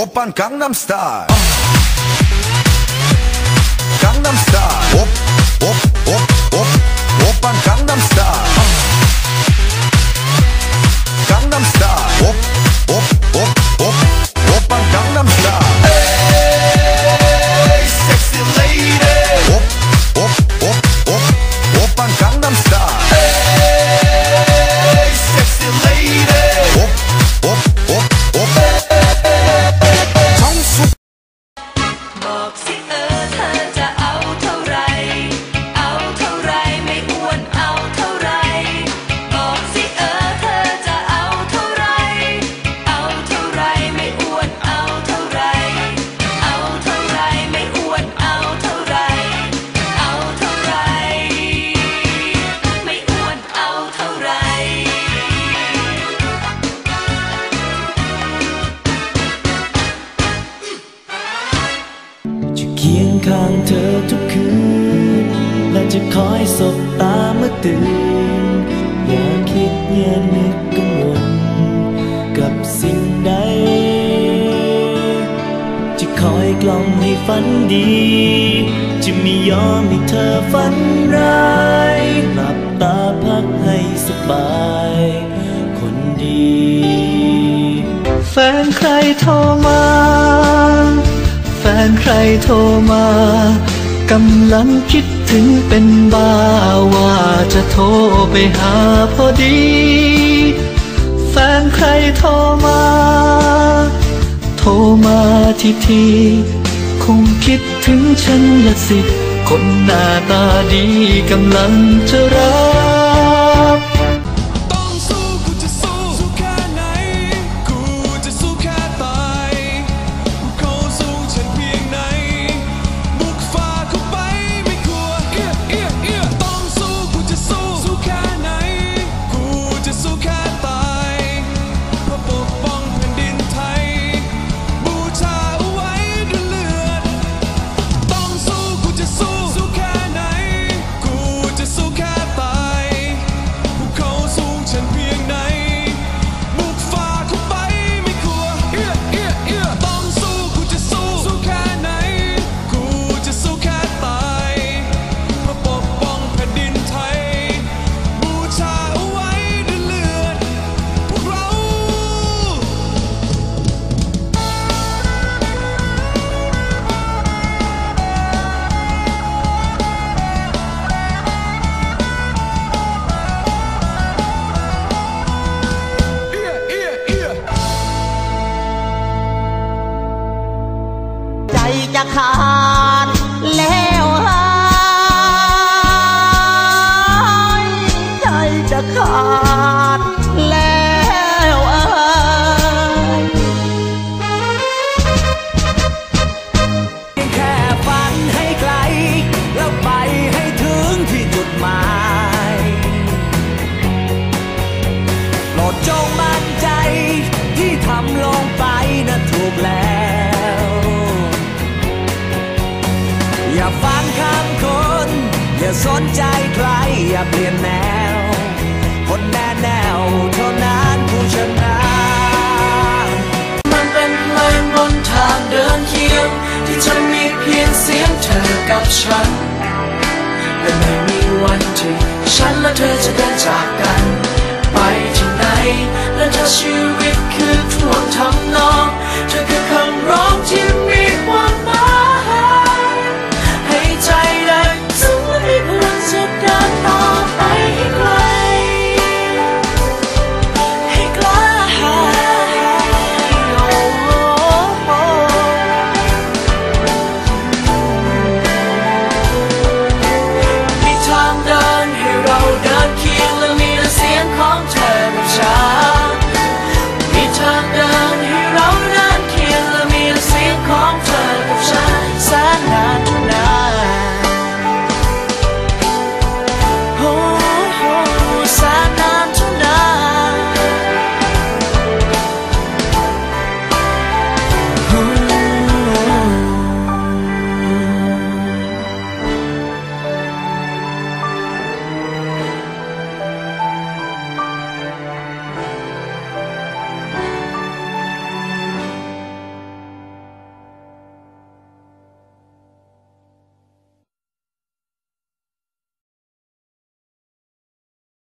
오빤 강남스타일 강남스타일 옵옵옵옵 오빤 강남스타일 강남스타일 เคียงข้างเธอทุกคืน และจะคอยสบตาเมื่อตื่น อย่าคิดอย่านึกกังวลกับสิ่งใด จะคอยกล่อมให้ฝันดี จะไม่ยอมให้เธอฝันร้ายหลับตาพักให้สบาย คนดี แฟนใครโทรมา นใครโทรมากำลังคิดถึงเป็นบ้าว่าจะโทรไปหาพอดี แฟนใครโทรมา โทรมาทีทีคงคิดถึงฉันละสิ คนหน้าตาดีกำลังจะรัก ใจจะขาดแล้วหายใจจะขาด ฉัน และไม่มีวันที่ฉันและเธอจะเดินจากกัน ไปที่ไหน และถ้าชีวิตคือท่วงทำนอง